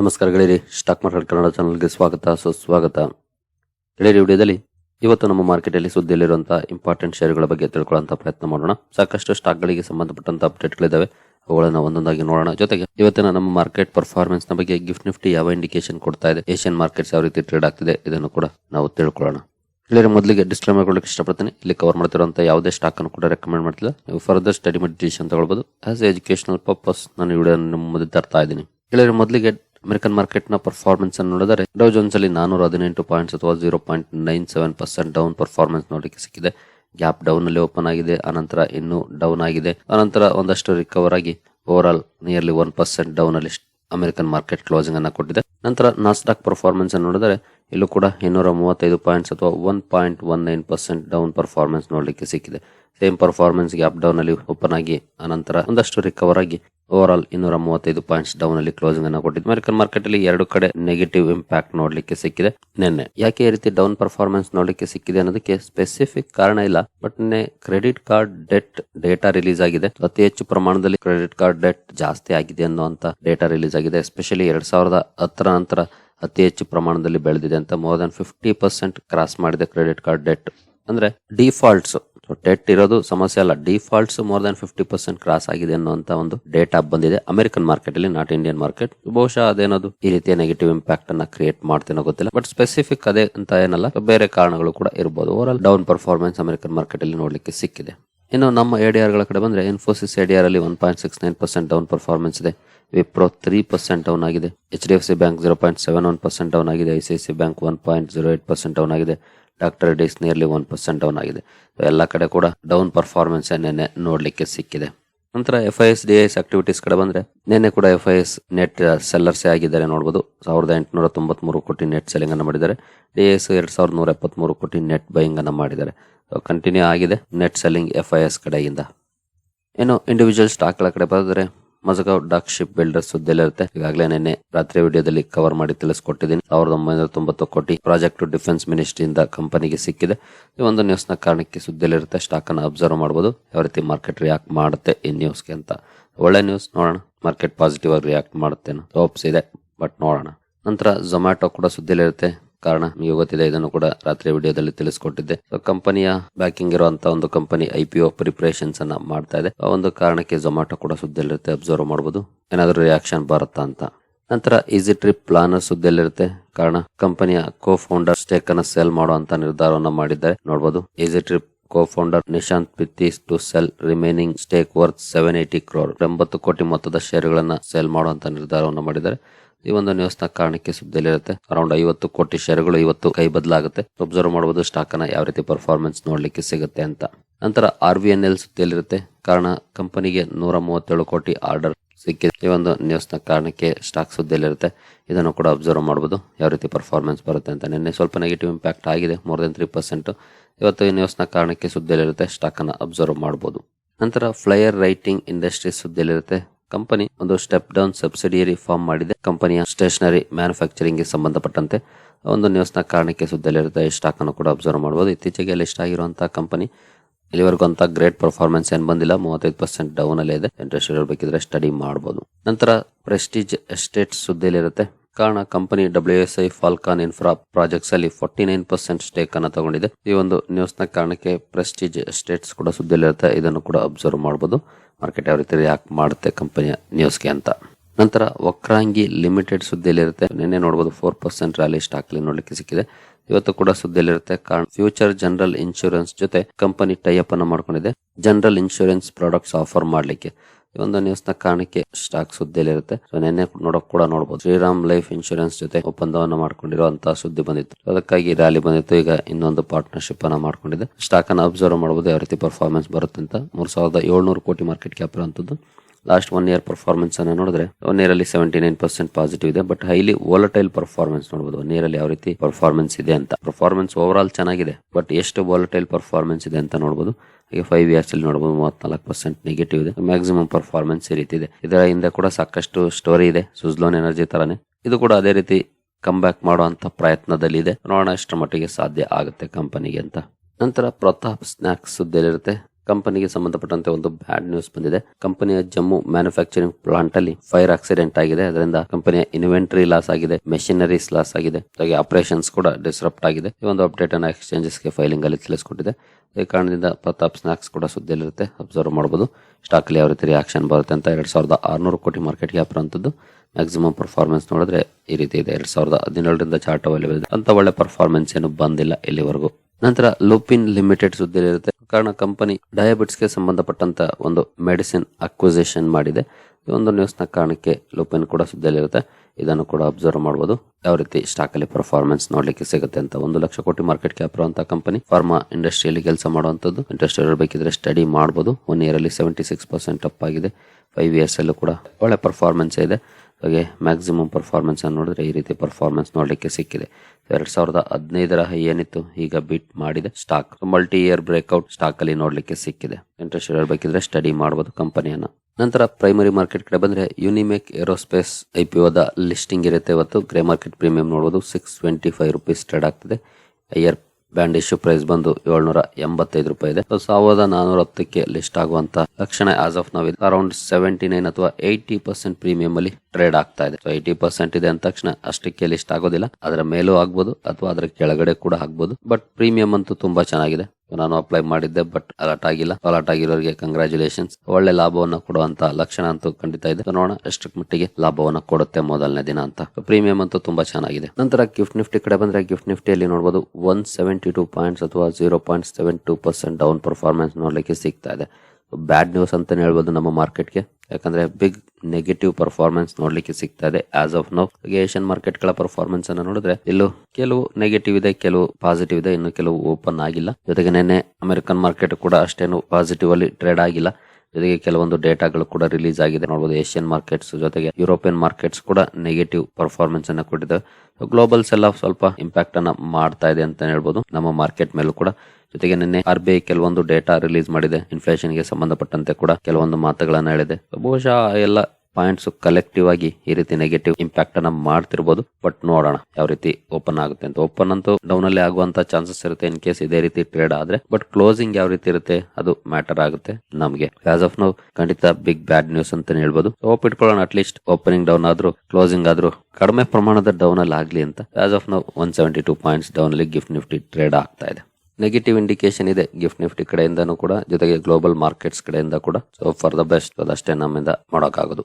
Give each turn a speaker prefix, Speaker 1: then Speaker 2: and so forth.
Speaker 1: ನಮಸ್ಕಾರ ಗೆಳೆಯರಿ, stock market Kannada ಚಾನಲ್ಗೆ ಸ್ವಾಗತ, ಸುಸ್ವಾಗತ. ಗೆಳೆಯರಿ, ವಿಡಿಯೋದಲ್ಲಿ ಇವತ್ತು ನಮ್ಮ ಮಾರ್ಕೆಟಲ್ಲಿ ಸುದ್ದಿಯಲ್ಲಿರುವಂತಹ ಇಂಪಾರ್ಟೆಂಟ್ ಷೇರುಗಳ ಬಗ್ಗೆ ತಿಳ್ಕೊಳ್ಳುವಂತ ಪ್ರಯತ್ನ ಮಾಡೋಣ. ಸಾಕಷ್ಟು ಸ್ಟಾಕ್ಗಳಿಗೆ ಸಂಬಂಧಪಟ್ಟಂತ ಅಪ್ಡೇಟ್ಗಳಿದ್ದಾವೆ ಅವುಗಳನ್ನು ಒಂದೊಂದಾಗಿ ನೋಡೋಣ. ಜೊತೆಗೆ ಇವತ್ತಿನ ನಮ್ಮ ಮಾರ್ಕೆಟ್ ಪರ್ಫಾರ್ಮೆನ್ಸ್ನ ಬಗ್ಗೆ ಗಿಫ್ಟ್ ನಿಫ್ಟಿ ಯಾವ ಇಂಡಿಕೇಶನ್ ಕೊಡ್ತಾ ಇದೆ ಏಷ್ಯನ್ ಮಾರ್ಕೆಟ್ಸ್ ಯಾವ ರೀತಿ ಟ್ರೇಡ್ ಆಗ್ತಿದೆ, ಇದನ್ನು ಕೂಡ ನಾವು ತಿಳ್ಕೊಳ್ಳೋಣ. ಗೆಳೆಯರಿ, ಮೊದಲಿಗೆ ಡಿಸ್ಕ್ಲೇಮರ್ ಕೊಡಲಿಕ್ಕೆ ಇಷ್ಟಪಡ್ತೀನಿ. ಇಲ್ಲಿ ಕವರ್ ಮಾಡ್ತಿರುವಂತಹ ಯಾವುದೇ ಸ್ಟಾಕ್ ಅನ್ನು ಕೂಡ ರೆಕಮೆಂಡ್ ಮಾಡ್ತಿಲ್ಲ. ನೀವು ಫರ್ದರ್ ಸ್ಟಡಿ ಮಾಡಿ ಡಿಸಿಷನ್ ತಗೊಳ್ಬಹುದು ಆಸ್ ಎಜುಕೇಶನಲ್ ಪರ್ಪಸ್ ನಾನು ವಿಡಿಯೋ ನಿಮ್ಮ ಮುಂದೆ ತರ್ತಾ ಇದ್ದೀನಿ. ಗೆಳೆಯರಿ, ಮೊದಲಿಗೆ ಅಮೆರಿಕನ್ ಮಾರ್ಕೆಟ್ನ ಪರ್ಫಾರ್ಮೆನ್ಸ್ ಅನ್ನು ನೋಡಿದರೆ ಡೌ ಜೋನ್ಸ್ ಅಲ್ಲಿ ನಾನೂರ ಹದಿನೆಂಟು ಪಾಯಿಂಟ್ಸ್ ಅಥವಾ zero point nine seven percent down performance ನೋಡಲಿಕ್ಕೆ ಸಿಕ್ಕಿದೆ. ಗ್ಯಾಪ್ ಡೌನ್ ಅಲ್ಲಿ ಓಪನ್ ಆಗಿದೆ, ಅನಂತರ ಇನ್ನೂ ಡೌನ್ ಆಗಿದೆ. ಅನಂತರ ಒಂದಷ್ಟು ರಿಕವರ್ ಆಗಿ over all nearly one percent down ಅಲ್ಲಿ ಅಮೆರಿಕನ್ ಮಾರ್ಕೆಟ್ ಕ್ಲೋಸಿಂಗ್ ಅನ್ನ ಕೊಟ್ಟಿದೆ. ನಂತರ ನಾಸ್ಡಾಕ್ ಪರ್ಫಾರ್ಮೆನ್ಸ್ ಅನ್ನು ನೋಡಿದರೆ, ಇಲ್ಲೂ ಕೂಡ ಇನ್ನೂರ ಮೂವತ್ತೈದು ಪಾಯಿಂಟ್ಸ್ ಅಥವಾ one point one nine percent down performance ನೋಡಲಿಕ್ಕೆ ಸಿಕ್ಕಿದೆ. ಸೇಮ್ ಪರ್ಫಾರ್ಮೆನ್ಸ್ ಗ್ಯಾಪ್ ಡೌನ್ ಅಲ್ಲಿ ಓಪನ್ ಆಗಿ ಅನಂತರ ಒಂದಷ್ಟು ರಿಕವರ್ ಆಗಿ ಓವರ್ ಆಲ್ ಇನ್ನೂರ ಮೂವತ್ತೈದು ಪಾಯಿಂಟ್ಸ್ ಡೌನ್ ಅಲ್ಲಿ ಕ್ಲೋಸಿಂಗ್ ಅನ್ನ ಕೊಟ್ಟಿದ್ದು ಅಮೆರಿಕನ್ ಮಾರ್ಕೆಟ್ ಅಲ್ಲಿ ಎರಡು ಕಡೆ ನೆಗೆಟಿವ್ ಇಂಪ್ಯಾಕ್ಟ್ ನೋಡ್ಲಿಕ್ಕೆ ಸಿಕ್ಕಿದೆ. ನಿನ್ನೆ ಯಾಕೆ ಈ ರೀತಿ ಡೌನ್ ಪರ್ಫಾರ್ಮೆನ್ಸ್ ನೋಡ್ಲಿಕ್ಕೆ ಸಿಕ್ಕಿದೆ ಅನ್ನೋದಕ್ಕೆ ಸ್ಪೆಸಿಫಿಕ್ ಕಾರಣ ಇಲ್ಲ. ಬಟ್ ನಿನ್ನೆ credit card debt data release ಆಗಿದೆ. ಅತಿ ಹೆಚ್ಚು ಪ್ರಮಾಣದಲ್ಲಿ ಕ್ರೆಡಿಟ್ ಕಾರ್ಡ್ ಡೆಟ್ ಜಾಸ್ತಿ ಆಗಿದೆ ಅನ್ನುವಂತ ಡೇಟಾ ರಿಲೀಸ್ ಆಗಿದೆ. ಎಸ್ಪೆಷಲಿ ಎರಡ್ ಸಾವಿರದ ಹತ್ತರ ನಂತರ ಅತಿ ಹೆಚ್ಚು ಪ್ರಮಾಣದಲ್ಲಿ ಬೆಳೆದಿದೆ ಅಂತ more than fifty percent cross ಮಾಡಿದೆ ಕ್ರೆಡಿಟ್ ಕಾರ್ಡ್ ಡೆಟ್ ಅಂದ್ರೆ ಡಿಫಾಲ್ಟ್ಸ್ ಡೆಟ್ ಇರೋದು ಸಮಸ್ಯೆ ಅಲ್ಲ. Defaults more than fifty percent cross ಆಗಿದೆ ಅನ್ನುವಂತ ಒಂದು ಡೇಟಾ ಬಂದಿದೆ. ಅಮೆರಿಕನ್ ಮಾರ್ಕೆಟ್ ಅಲ್ಲಿ ನಾಟ್ ಇಂಡಿಯನ್ ಮಾರ್ಕೆಟ್ ಬಹುಶಃ ಅದೇನದು ಈ ರೀತಿಯ ನೆಗೆಟಿವ್ ಇಂಪ್ಯಾಕ್ಟ್ ಅನ್ನ ಕ್ರಿಯೇಟ್ ಮಾಡ್ತೇನೋ ಗೊತ್ತಿಲ್ಲ. ಬಟ್ ಸ್ಪೆಸಿಫಿಕ್ ಅದೇ ಅಂತ ಏನಲ್ಲ. ಬೇರೆ ಕಾರಣಗಳು ಕೂಡ ಇರಬಹುದು over down performance American market ಅಲ್ಲಿ ನೋಡ್ಲಿಕ್ಕೆ ಸಿಕ್ಕಿದೆ. ಇನ್ನು ನಮ್ಮ ಎಡಿಆರ್ಗಳ ಕಡೆ ಬಂದ್ರೆ ಇನ್ಫೋಸಿಸ್ ಎಡಿಆರ್ ಅಲ್ಲಿ one point six nine percent down performance ಇದೆ. ವಿಪ್ರೋ ತ್ರೀ ಪರ್ಸೆಂಟ್ ಡೌನ್ ಆಗಿದೆ. H D F C bank zero point seven one percent down ಆಗಿದೆ. I C C bank one point zero eight percent down ಆಗಿದೆ. Doctor ಡಿಸ್ nearly one percent down ಆಗಿದೆ. ಎಲ್ಲ ಕಡೆ ಕೂಡ down performance ನೆನ್ನೆ ನೋಡಲಿಕ್ಕೆ ಸಿಕ್ಕಿದೆ. ನಂತರ F I S D S activities ಕಡೆ ಬಂದ್ರೆ, ನಿನ್ನೆ ಕೂಡ F I S net sellers ಆಗಿದ್ದಾರೆ ನೋಡಬಹುದು ಸಾವಿರದ ಎಂಟುನೂರ ತೊಂಬತ್ಮೂರು ಕೋಟಿ ನೆಟ್ ಸೆಲ್ಲಿಂಗ್ ಅನ್ನು ಮಾಡಿದ್ದಾರೆ. ಡಿ ಎಸ್ ಎರಡು ಸಾವಿರದ ನೂರ ಎಪ್ಪತ್ಮೂರು ಕೋಟಿ ನೆಟ್ ಬೈಯಿಂಗ್ ಅನ್ನು ಮಾಡಿದ್ದಾರೆ. ಕಂಟಿನ್ಯೂ ಆಗಿದೆ net selling F I S ಕಡೆಯಿಂದ. ಇನ್ನು ಇಂಡಿವಿಜುವಲ್ ಸ್ಟಾಕ್ಗಳ ಕಡೆ ಬಂದ್ರೆ ಮಜಗಾವ್ ಡಾಕ್ ಶಿಪ್ ಬಿಲ್ಡರ್ಸ್ ಸುದ್ದಿಯಲ್ಲಿರುತ್ತೆ ಈಗಾಗಲೇ ನಿನ್ನೆ ರಾತ್ರಿ ವಿಡಿಯೋದಲ್ಲಿ ಕವರ್ ಮಾಡಿ ತಿಳಿಸ್ಕೊಟ್ಟಿದ್ದೀನಿ. ಸಾವಿರದ ಒಂಬೈನೂರ ತೊಂಬತ್ತು ಕೋಟಿ ಪ್ರಾಜೆಕ್ಟ್ ಡಿಫೆನ್ಸ್ ಮಿನಿಸ್ಟ್ರಿಯಿಂದ ಕಂಪನಿಗೆ ಸಿಕ್ಕಿದೆ. ಈ ಒಂದು ನ್ಯೂಸ್ನ ಕಾರಣಕ್ಕೆ ಸುದ್ದಿಯಲ್ಲಿರುತ್ತೆ ಸ್ಟಾಕ್ ಅನ್ನು ಅಬ್ಸರ್ವ್ ಮಾಡಬಹುದು ಯಾವ ರೀತಿ ಮಾರ್ಕೆಟ್ ರಿಯಾಕ್ಟ್ ಮಾಡುತ್ತೆ ಈ ನ್ಯೂಸ್ಗೆ ಅಂತ. ಒಳ್ಳೆ ನ್ಯೂಸ್ ನೋಡೋಣ ಮಾರ್ಕೆಟ್ ಪಾಸಿಟಿವ್ ಆಗಿ ರಿಯಾಕ್ಟ್ ಮಾಡುತ್ತೆ ಹೋಪ್ಸ್ ಇದೆ ಬಟ್ ನೋಡೋಣ. ನಂತರ ಝೊಮ್ಯಾಟೊ ಕೂಡ ಸುದ್ದಿಯಲ್ಲಿರುತ್ತೆ ಕಾರಣ ನಿಮಗೆ ಗೊತ್ತಿದೆ, ಇದನ್ನು ಕೂಡ ರಾತ್ರಿ ವಿಡಿಯೋದಲ್ಲಿ ತಿಳಿಸಿಕೊಟ್ಟಿದ್ದೆ. ಸೊ ಕಂಪನಿಯ ಬ್ಯಾಕಿಂಗ್ ಇರುವಂತ ಒಂದು ಕಂಪನಿ ಐ ಪಿ ಪ್ರಿಪರೇಷನ್ಸ್ ಅನ್ನ ಮಾಡ್ತಾ ಇದೆ. ಆ ಒಂದು ಕಾರಣಕ್ಕೆ ಝೊಮ್ಯಾಟೊ ಕೂಡ ಸುದ್ದಿಯಲ್ಲಿರುತ್ತೆ ಅಬ್ಸರ್ವ್ ಮಾಡಬಹುದು ಏನಾದರೂ ರಿಯಾಕ್ಷನ್ ಬರುತ್ತಾ ಅಂತ. ನಂತರ ಈಸಿ ಟ್ರಿಪ್ ಪ್ಲಾನರ್ ಸುದ್ದಿಯಲ್ಲಿರುತ್ತೆ. ಕಾರಣ ಕಂಪನಿಯ ಕೋ ಫೌಂಡರ್ ಸ್ಟೇಕ್ ಅನ್ನ ಸೆಲ್ ಮಾಡುವಂತ ನಿರ್ಧಾರವನ್ನು ಮಾಡಿದ್ದಾರೆ. ನೋಡಬಹುದು easy trip co founder Nishant ಪಿತ್ತೀಸ್ to sell remaining stake worth seven eighty crore ಎಂಬತ್ತು ಕೋಟಿ ಮೊತ್ತದ ಷೇರುಗಳನ್ನ ಸೆಲ್ ಮಾಡುವಂತ ನಿರ್ಧಾರವನ್ನು ಮಾಡಿದ್ದಾರೆ. ಈ ಒಂದು ನ್ಯೂಸ್ನ ಕಾರಣಕ್ಕೆ ಸುದ್ದಿಯಲ್ಲಿರುತ್ತೆ ಅರೌಂಡ್ ಐವತ್ತು ಕೋಟಿ ಷೇರುಗಳು ಇವತ್ತು ಕೈ ಬದಲಾಗುತ್ತೆ. ಅಬ್ಸರ್ವ್ ಮಾಡಬಹುದು ಸ್ಟಾಕ್ ಅನ್ನ ಯಾವ ರೀತಿ ಪರ್ಫಾರ್ಮೆನ್ಸ್ ನೋಡ್ಲಿಕ್ಕೆ ಸಿಗುತ್ತೆ ಅಂತ. ನಂತರ ಆರ್ ವಿ ಎನ್ ಎಲ್ ಸುದ್ದಿಯಲ್ಲಿರುತ್ತೆ, ಕಾರಣ ಕಂಪನಿಗೆ ನೂರ ಮೂವತ್ತೇಳು ಕೋಟಿ ಆರ್ಡರ್ ಸಿಕ್ಕಿದೆ. ಈ ಒಂದು ನ್ಯೂಸ್ನ ಕಾರಣಕ್ಕೆ ಸ್ಟಾಕ್ ಸುದ್ದಿಯಲ್ಲಿರುತ್ತೆ. ಇದನ್ನು ಕೂಡ ಅಬ್ಸರ್ವ್ ಮಾಡಬಹುದು ಯಾವ ರೀತಿ ಪರ್ಫಾರ್ಮೆನ್ಸ್ ಬರುತ್ತೆ ಅಂತ. ನಿನ್ನೆ ಸ್ವಲ್ಪ ನೆಗೆಟಿವ್ ಇಂಪ್ಯಾಕ್ಟ್ ಆಗಿದೆ ಮೋರ್ ದೆನ್ ತ್ರೀ ಪರ್ಸೆಂಟ್ ಇವತ್ತು ಈ ನ್ಯೂಸ್ನ ಕಾರಣಕ್ಕೆ ಸುದ್ದಿಯಲ್ಲಿರುತ್ತೆ ಸ್ಟಾಕ್ ಅನ್ನ ಅಬ್ಸರ್ವ್ ಮಾಡಬಹುದು ನಂತರ ಫ್ಲೈಯರ್ ರೈಟಿಂಗ್ ಇಂಡಸ್ಟ್ರಿ ಸುದ್ದಿಯಲ್ಲಿರುತ್ತೆ ಕಂಪನಿ ಒಂದು ಸ್ಟೆಪ್ ಡೌನ್ ಸಬ್ಸಿಡಿಯರಿ ಫಾರ್ಮ್ ಮಾಡಿದೆ. ಕಂಪನಿಯ ಸ್ಟೇಷನರಿ ಮ್ಯಾನುಫ್ಯಾಕ್ಚರಿಂಗ್ಗೆ ಸಂಬಂಧಪಟ್ಟಂತೆ ಒಂದು ನ್ಯೂಸ್ನ ಕಾರಣಕ್ಕೆ ಸುದ್ದಿಯಲ್ಲಿರುತ್ತೆ. ಈ ಸ್ಟಾಕ್ ಅನ್ನು ಕೂಡ ಅಬ್ಸರ್ವ್ ಮಾಡಬಹುದು ಇತ್ತೀಚೆಗೆ ಲಿಸ್ಟ್ ಆಗಿರುವಂತಹ ಕಂಪನಿ, ಇಲ್ಲಿವರೆಗೂ ಅಂತ ಗ್ರೇಟ್ ಪರ್ಫಾರ್ಮೆನ್ಸ್ ಏನ್ ಬಂದಿಲ್ಲ. ಮೂವತ್ತೈದು ಪರ್ಸೆಂಟ್ ಡೌನ್ ಅಲ್ಲೇ ಇದೆ. ಇಂಟ್ರೆಸ್ಟ್ ಇರಬೇಕಿದ್ರೆ ಸ್ಟಡಿ ಮಾಡಬಹುದು ನಂತರ ಪ್ರೆಸ್ಟೀಜ್ ಎಸ್ಟೇಟ್ ಸುದ್ದಿಯಲ್ಲಿರುತ್ತೆ. ಕಾರಣ, company W S I Falcon infra projects ಅಲ್ಲಿ ಫೋರ್ಟಿ ನೈನ್ ಪರ್ಸೆಂಟ್ ಸ್ಟೇಕ್ ಅನ್ನು ತಗೊಂಡಿದೆ. ಈ ಒಂದು ನ್ಯೂಸ್ನ ಕಾರಣಕ್ಕೆ ಪ್ರೆಸ್ಟೀಜ್ ಎಸ್ಟೇಟ್ಸ್ ಕೂಡ ಸುದ್ದಿಯಲ್ಲಿರುತ್ತೆ. ಇದನ್ನು ಕೂಡ ಅಬ್ಸರ್ವ್ ಮಾಡಬಹುದು ಮಾರ್ಕೆಟ್ ಯಾವ ರೀತಿ ರಿಯಾಕ್ಟ್ ಮಾಡುತ್ತೆ ಕಂಪನಿಯ ನ್ಯೂಸ್ಗೆ ಅಂತ. ನಂತರ ವಕ್ರಾಂಗಿ ಲಿಮಿಟೆಡ್ ಸುದ್ದಿಯಲ್ಲಿರುತ್ತೆ. ನಿನ್ನೆ ನೋಡಬಹುದು ಫೋರ್ ಪರ್ಸೆಂಟ್ ರ್ಯಾಲಿ ಸ್ಟಾಕ್ ಅಲ್ಲಿ ನೋಡ್ಲಿಕ್ಕೆ ಸಿಕ್ಕಿದೆ. ಇವತ್ತು ಕೂಡ ಸುದ್ದಿಯಲ್ಲಿರುತ್ತೆ. ಕಾರಣ ಫ್ಯೂಚರ್ ಜನರಲ್ ಇನ್ಶೂರೆನ್ಸ್ ಜೊತೆ ಕಂಪನಿ ಟೈಅಪ್ ಅನ್ನು ಮಾಡ್ಕೊಂಡಿದೆ. ಜನರಲ್ ಇನ್ಶೂರೆನ್ಸ್ ಪ್ರಾಡಕ್ಟ್ಸ್ ಆಫರ್ ಮಾಡ್ಲಿಕ್ಕೆ. ಈ ಒಂದು ನ್ಯೂಸ್ನ ಕಾರಣಕ್ಕೆ ಸ್ಟಾಕ್ ಸುದ್ದಿಯಲ್ಲಿರುತ್ತೆ. ಸೊ ನಿನ್ನೆ ನೋಡಕ್ ಕೂಡ ನೋಡಬಹುದು ಶ್ರೀರಾಮ್ ಲೈಫ್ ಇನ್ಶೂರೆನ್ಸ್ ಜೊತೆ ಒಪ್ಪಂದವನ್ನು ಮಾಡ್ಕೊಂಡಿರುವಂತ ಸುದ್ದಿ ಬಂದಿತ್ತು. ಅದಕ್ಕಾಗಿ ರ್ಯಾಲಿ ಬಂದಿತ್ತು. ಈಗ ಇನ್ನೊಂದು ಪಾರ್ಟ್ನರ್ಶಿಪ್ ಅನ್ನ ಮಾಡ್ಕೊಂಡಿದೆ. ಸ್ಟಾಕ್ ಅನ್ನ ಅಬ್ಸರ್ವ್ ಮಾಡಬಹುದು ಯಾವ ರೀತಿ ಪರ್ಫಾರ್ಮೆನ್ಸ್ ಬರುತ್ತೆ ಅಂತ. ಮೂರ್ ಸಾವಿರದ ಏಳ್ನೂರು ಕೋಟಿ ಮಾರ್ಕೆಟ್ ಕ್ಯಾಪ್ ಇರುವಂತದ್ದು. ಲಾಸ್ಟ್ ಒನ್ ಇಯರ್ ಪರ್ಫಾರ್ಮೆನ್ಸ್ ಅನ್ನ ನೋಡಿದ್ರೆ ಒನ್ ಇಯರ್ ಅಲ್ಲಿ ಸೆವೆಂಟಿ ನೈನ್ ಪರ್ಸೆಂಟ್ ಪಾಸಿಟಿವ್ ಇದೆ ಬಟ್ ಹೈಲಿ ವೋಲಟೈಲ್ ಪರ್ಫಾರ್ಮೆನ್ಸ್ ನೋಡಬಹುದು ಒನ್ ಇಯರ್ ಅಲ್ಲಿ ಯಾವ ರೀತಿ ಪರ್ಫಾರ್ಮೆನ್ಸ್ ಇದೆ ಅಂತ. ಪರ್ಫಾರ್ಮೆನ್ಸ್ ಓವರ್ ಆಲ್ ಚೆನ್ನಾಗಿದೆ ಬಟ್ ಎಷ್ಟು ವೋಲಟೈಲ್ ಪರ್ಫಾರ್ಮೆನ್ಸ್ ಇದೆ ಅಂತ ನೋಡಬಹುದು ಈಗ ಫೈವ್ ಇಯರ್ಸ್ ಅಲ್ಲಿ ನೋಡಬಹುದು ಮೂವತ್ನಾಲ್ಕು ಪರ್ಸೆಂಟ್ ನೆಗೆಟಿವ್ ಇದೆ. ಮ್ಯಾಕ್ಸಿಮಮ್ ಪರ್ಫಾರ್ಮೆನ್ಸ್ ಈ ರೀತಿ ಇದೆ. ಇದರ ಹಿಂದೆ ಕೂಡ ಸಾಕಷ್ಟು ಸ್ಟೋರಿ ಇದೆ ಸುಜ್ಲೋನ್ ಎನರ್ಜಿ ತರಾನೇ. ಇದು ಕೂಡ ಅದೇ ರೀತಿ ಕಮ್ ಬ್ಯಾಕ್ ಮಾಡುವಂತ ಪ್ರಯತ್ನದಲ್ಲಿ ಇದೆ. ನೋಡೋಣ ಎಷ್ಟರ ಮಟ್ಟಿಗೆ ಸಾಧ್ಯ ಆಗುತ್ತೆ ಕಂಪನಿಗೆ ಅಂತ. ನಂತರ ಪ್ರತಾಪ್ ಸ್ನಾಕ್ಸ್ ಸುದ್ದಿಯಲ್ಲಿರುತ್ತೆ. ಕಂಪನಿಗೆ ಸಂಬಂಧಪಟ್ಟಂತೆ ಒಂದು ಬ್ಯಾಡ್ ನ್ಯೂಸ್ ಬಂದಿದೆ. ಕಂಪನಿಯ ಜಮ್ಮು ಮ್ಯಾನುಫ್ಯಾಕ್ಚರಿಂಗ್ ಪ್ಲಾಂಟ್ ಅಲ್ಲಿ ಫೈರ್ ಆಕ್ಸಿಡೆಂಟ್ ಆಗಿದೆ. ಅದರಿಂದ ಕಂಪನಿಯ ಇನ್ವೆಂಟರಿ ಲಾಸ್ ಆಗಿದೆ. ಮೆಷಿನರೀಸ್ ಲಾಸ್ ಆಗಿದೆ. ಹಾಗೆ ಆಪರೇಷನ್ಸ್ ಕೂಡ ಡಿಸ್ರಪ್ಟ್ ಆಗಿದೆ. ಈ ಒಂದು ಅಪ್ಡೇಟ್ ಅನ್ನು ಎಕ್ಸ್ಚೇಂಜಸ್ಗೆ ಫೈಲಿಂಗ್ ಅಲ್ಲಿ ತಿಳಿಸ್ಕೊಟ್ಟಿದೆ. ಈ ಕಾರಣದಿಂದ ಪ್ರತಾಪ್ ಸ್ನಾಕ್ಸ್ ಕೂಡ ಸುದ್ದಿಯಲ್ಲಿರುತ್ತೆ. ಅಬ್ಸರ್ವ್ ಮಾಡಬಹುದು ಸ್ಟಾಕ್ ಅಲ್ಲಿ ಯಾವ ರೀತಿ ರಿಯಾಕ್ಷನ್ ಬರುತ್ತೆ ಅಂತ ಎರಡ್ ಸಾವಿರದ ಆರ್ನೂರು ಕೋಟಿ ಮಾರ್ಕೆಟ್ ಕ್ಯಾಪ್ ಅಂತದ್ದು ಮ್ಯಾಕ್ಸಿಮಮ್ ಪರ್ಫಾರ್ಮೆನ್ಸ್ ನೋಡಿದ್ರೆ ಈ ರೀತಿ ಇದೆ. ಎರಡ್ ಸಾವಿರದ ಹದಿನೇಳರಿಂದ ಚಾರ್ಟ್ ಅವೈಲೇಬಲ್ ಇದೆ. ಅಂತ ಒಳ್ಳೆ ಪರ್ಫಾರ್ಮೆನ್ಸ್ ಏನು ಬಂದಿಲ್ಲ ಇಲ್ಲಿವರೆಗೂ. ನಂತರ ಲೋಪಿನ್ ಲಿಮಿಟೆಡ್ ಸುದ್ದಿ ಇರುತ್ತೆ. ಕಾರಣ ಕಂಪನಿ ಡಯಾಬಿಟಿಸ್ಗೆ ಸಂಬಂಧಪಟ್ಟಂತ ಒಂದು ಮೆಡಿಸಿನ್ ಅಕ್ವಿಸೇಷನ್ ಮಾಡಿದೆ. ಈ ಒಂದು ನ್ಯೂಸ್ನ ಕಾರಣಕ್ಕೆ ಲೋಪಿನ್ ಕೂಡ ಸುದ್ದಿಯಲ್ಲಿರುತ್ತೆ ಇದನ್ನು ಕೂಡ ಅಬ್ಸರ್ವ್ ಮಾಡಬಹುದು ಯಾವ ರೀತಿ ಸ್ಟಾಕ್ ಅಲ್ಲಿ ಪರ್ಫಾರ್ಮೆನ್ಸ್ ನೋಡ್ಲಿಕ್ಕೆ ಸಿಗುತ್ತೆ ಅಂತ ಒಂದು ಲಕ್ಷ ಕೋಟಿ ಮಾರ್ಕೆಟ್ ಕ್ಯಾಪ್ ಇರುವಂತಹ ಕಂಪನಿ. ಫಾರ್ಮಾ ಇಂಡಸ್ಟ್ರಿಯಲ್ಲಿ ಕೆಲಸ ಮಾಡುವಂತದ್ದು ಇಂಟ್ರೆಸ್ಟ್ ಇರಬೇಕಿದ್ರೆ ಸ್ಟಡಿ ಮಾಡಬಹುದು ಒನ್ ಇಯರ್ ಅಲ್ಲಿ ಸೆವೆಂಟಿ ಸಿಕ್ಸ್ ಪರ್ಸೆಂಟ್ ಅಪ್ ಆಗಿದೆ. ಫೈವ್ ಇಯರ್ಸ್ ಅಲ್ಲೂ ಕೂಡ ಒಳ್ಳೆ ಪರ್ಫಾರ್ಮೆನ್ಸ್ ಇದೆ. ಹಾಗೆ ಮ್ಯಾಕ್ಸಿಮಮ್ ಪರ್ಫಾರ್ಮೆನ್ಸ್ ಅನ್ನು ನೋಡಿದ್ರೆ ಈ ರೀತಿ ಪರ್ಫಾರ್ಮೆನ್ಸ್ ನೋಡಲಿಕ್ಕೆ ಸಿಕ್ಕಿದೆ. ಎರಡು ಸಾವಿರದ ಹದಿನೈದರ ಏನಿತ್ತು, ಈಗ ಬಿಟ್ ಮಾಡಿದೆ stock multi year breakout stock ಅಲ್ಲಿ ನೋಡಲಿಕ್ಕೆ ಸಿಕ್ಕಿದೆ. ಇಂಟ್ರೆಸ್ಟ್ ಇರಬೇಕಿದ್ರೆ ಸ್ಟಡಿ ಮಾಡಬಹುದು ಕಂಪನಿಯನ್ನ. ನಂತರ ಪ್ರೈಮರಿ ಮಾರ್ಕೆಟ್ ಕಡೆ ಬಂದ್ರೆ ಯುನಿಮೆಕ್ ಏರೋಸ್ಪೇಸ್ ಐ ಪಿ ಓದ ಲಿಸ್ಟಿಂಗ್ ಇರುತ್ತೆ ಇವತ್ತು. ಗ್ರೇ ಮಾರ್ಕೆಟ್ ಪ್ರೀಮಿಯಂ ನೋಡಬಹುದು six twenty five rupees trade ಆಗ್ತದೆ. ಐಯರ್ ಬ್ಯಾಂಡ್ ಇಶ್ಯೂ ಪ್ರೈಸ್ ಬಂದು ಏಳ್ನೂರ ಎಂಬತ್ತೈದು ರೂಪಾಯಿ ಇದೆ. ಸಾವಿರದ ನಾನೂರ ಹತ್ತಕ್ಕೆ ಲಿಸ್ಟ್ ಆಗುವಂತ ಲಕ್ಷಣ ಆಸ್ ಆಫ್ ನಾವು ಅರೌಂಡ್ ಸೆವೆಂಟಿ ನೈನ್ ಅಥವಾ ಏಯ್ಟಿ ಪರ್ಸೆಂಟ್ ಪ್ರೀಮಿಯಂ ಅಲ್ಲಿ ಟ್ರೇಡ್ ಆಗ್ತಾ ಇದೆ. ಸೊ ಏಯ್ಟಿ ಪರ್ಸೆಂಟ್ ಇದೆ ಅಂದ ತಕ್ಷಣ ಅಷ್ಟಕ್ಕೆ ಲಿಸ್ಟ್ ಆಗೋದಿಲ್ಲ. ಅದರ ಮೇಲೂ ಆಗ್ಬೋದು ಅಥವಾ ಅದರ ಕೆಳಗಡೆ ಕೂಡ ಆಗ್ಬೋದು. ಬಟ್ ಪ್ರೀಮಿಯಂ ಅಂತೂ ತುಂಬಾ ಚೆನ್ನಾಗಿದೆ. ನಾನು ಅಪ್ಲೈ ಮಾಡಿದ್ದೆ ಬಟ್ ಅಲರ್ಟ್ ಆಗಿಲ್ಲ. ಅಲರ್ಟ್ ಆಗಿರೋರಿಗೆ ಕಂಗ್ರಾಚುಲೇಷನ್ಸ್ ಒಳ್ಳೆ ಲಾಭವನ್ನ ಕೊಡುವಂತ ಲಕ್ಷಣ ಅಂತೂ ಖಂಡಿತ ಇದೆ. ನೋಡೋಣ ಎಷ್ಟು ಮಟ್ಟಿಗೆ ಲಾಭವನ್ನ ಕೊಡುತ್ತೆ ಮೊದಲನೇ ದಿನ ಅಂತ. ಪ್ರೀಮಿಯಂ ಅಂತೂ ತುಂಬಾ ಚೆನ್ನಾಗಿದೆ. ನಂತರ ಗಿಫ್ಟ್ ನಿಫ್ಟಿ ಕಡೆ ಬಂದ್ರೆ ಗಿಫ್ಟ್ ನಿಫ್ಟಿ ಅಲ್ಲಿ ನೋಡಬಹುದು ಒನ್ ಸೆವೆಂಟಿ ಟೂ ಪಾಯಿಂಟ್ಸ್ ಅಥವಾ zero point seven two percent down performance ನೋಡ್ಲಿಕ್ಕೆ ಸಿಗ್ತಾ ಇದೆ. ಬ್ಯಾಡ್ ನ್ಯೂಸ್ ಅಂತ ಹೇಳ್ಬೋದು ನಮ್ಮ ಮಾರ್ಕೆಟ್ಗೆ. ಯಾಕಂದ್ರೆ ಬಿಗ್ ನೆಗೆಟಿವ್ ಪರ್ಫಾರ್ಮೆನ್ಸ್ ನೋಡ್ಲಿಕ್ಕೆ ಸಿಗ್ತಾ ಇದೆ ಆಸ್ ಆಫ್ ನೋ ಏಷ್ಯನ್ ಮಾರ್ಕೆಟ್ಗಳ ಪರ್ಫಾರ್ಮೆನ್ಸ್ ಅನ್ನ ನೋಡಿದ್ರೆ ಇಲ್ಲೂ ಕೆಲವು ನೆಗೆಟಿವ್ ಇದೆ, ಕೆಲವು ಪಾಸಿಟಿವ್ ಇದೆ, ಇನ್ನು ಕೆಲವು ಓಪನ್ ಆಗಿಲ್ಲ. ಜೊತೆಗೆ ನಿನ್ನೆ ಅಮೆರಿಕನ್ ಮಾರ್ಕೆಟ್ ಕೂಡ ಅಷ್ಟೇನು ಪಾಸಿಟಿವ್ ಅಲ್ಲಿ ಟ್ರೇಡ್ ಆಗಿಲ್ಲ. ಜೊತೆಗೆ ಕೆಲವೊಂದು ಡೇಟಾಗಳು ಕೂಡ ರಿಲೀಸ್ ಆಗಿದೆ. ನೋಡಬಹುದು ಏಷ್ಯನ್ ಮಾರ್ಕೆಟ್ಸ್ ಜೊತೆಗೆ ಯುರೋಪಿಯನ್ ಮಾರ್ಕೆಟ್ಸ್ ಕೂಡ ನೆಗೆಟಿವ್ ಪರ್ಫಾರ್ಮೆನ್ಸ್ ಅನ್ನ ಕೊಟ್ಟಿದೆ. ಗ್ಲೋಬಲ್ಸ್ ಎಲ್ಲ ಸ್ವಲ್ಪ ಇಂಪ್ಯಾಕ್ಟ್ ಅನ್ನ ಮಾಡ್ತಾ ಇದೆ ಅಂತ ಹೇಳ್ಬೋದು. ನಮ್ಮ ಮಾರ್ಕೆಟ್ ಮೇಲೂ ಕೂಡ. ಜೊತೆಗೆ ನಿನ್ನೆ ಆರ್ ಬಿ ಐ ಕೆಲವೊಂದು ಡೇಟಾ ರಿಲೀಸ್ ಮಾಡಿದೆ. ಇನ್ಫ್ಲೇಷನ್ಗೆ ಸಂಬಂಧಪಟ್ಟಂತೆ ಕೂಡ ಕೆಲವೊಂದು ಮಾತುಗಳನ್ನ ಹೇಳಿದೆ. ಬಹುಶಃ ಎಲ್ಲ ಪಾಯಿಂಟ್ಸ್ ಕಲೆಕ್ಟಿವ್ ಆಗಿ ಈ ರೀತಿ ನೆಗೆಟಿವ್ ಇಂಪ್ಯಾಕ್ಟ್ ಅನ್ನ ಮಾಡ್ತಿರ್ಬೋದು. ಬಟ್ ನೋಡೋಣ ಯಾವ ರೀತಿ ಓಪನ್ ಆಗುತ್ತೆ ಅಂತ. ಓಪನ್ ಅಂತೂ ಡೌನ್ ಅಲ್ಲಿ ಆಗುವಂತ ಚಾನ್ಸಸ್ ಇರುತ್ತೆ ಇನ್ ಕೇಸ್ ಇದೇ ರೀತಿ ಟ್ರೇಡ್ ಆದ್ರೆ. ಬಟ್ ಕ್ಲೋಸಿಂಗ್ ಯಾವ ರೀತಿ ಇರುತ್ತೆ ಅದು ಮ್ಯಾಟರ್ ಆಗುತ್ತೆ ನಮಗೆ. ಆಸ್ ಆಫ್ ನಾವು ಖಂಡಿತ ಬಿಗ್ ಬ್ಯಾಡ್ ನ್ಯೂಸ್ ಅಂತ ಹೇಳ್ಬೋದು. ಓಪ್ ಇಟ್ಕೊಳ್ಳೋಣ. ಅಟ್ ಲೀಸ್ಟ್ ಓಪನಿಂಗ್ ಡೌನ್ ಆದ್ರೂ ಕ್ಲೋಸಿಂಗ್ ಆದ್ರೂ ಕಡಿಮೆ ಪ್ರಮಾಣದ ಡೌನ್ ಅಲ್ಲಿ ಆಗ್ಲಿ ಅಂತ. ಆಸ್ ಆಫ್ ನಾವು one seventy two points down ಅಲ್ಲಿ ಗಿಫ್ಟ್ ನಿಫ್ಟಿ ಟ್ರೇಡ್ ಆಗ್ತಾ ಇದೆ. ನೆಗೆಟಿವ್ ಇಂಡಿಕೇಶನ್ ಇದೆ ಗಿಫ್ಟ್ ನಿಫ್ಟಿ ಕಡೆಯಿಂದನೂ ಕೂಡ, ಜೊತೆಗೆ ಗ್ಲೋಬಲ್ ಮಾರ್ಕೆಟ್ಸ್ ಕಡೆಯಿಂದ ಕೂಡ. ಸೊ ಫಾರ್ ದ ಬೆಸ್ಟ್ ಅದಷ್ಟೇ ನಮ್ಮಿಂದ ಮಾಡೋಕ್ಕಾಗೋದು.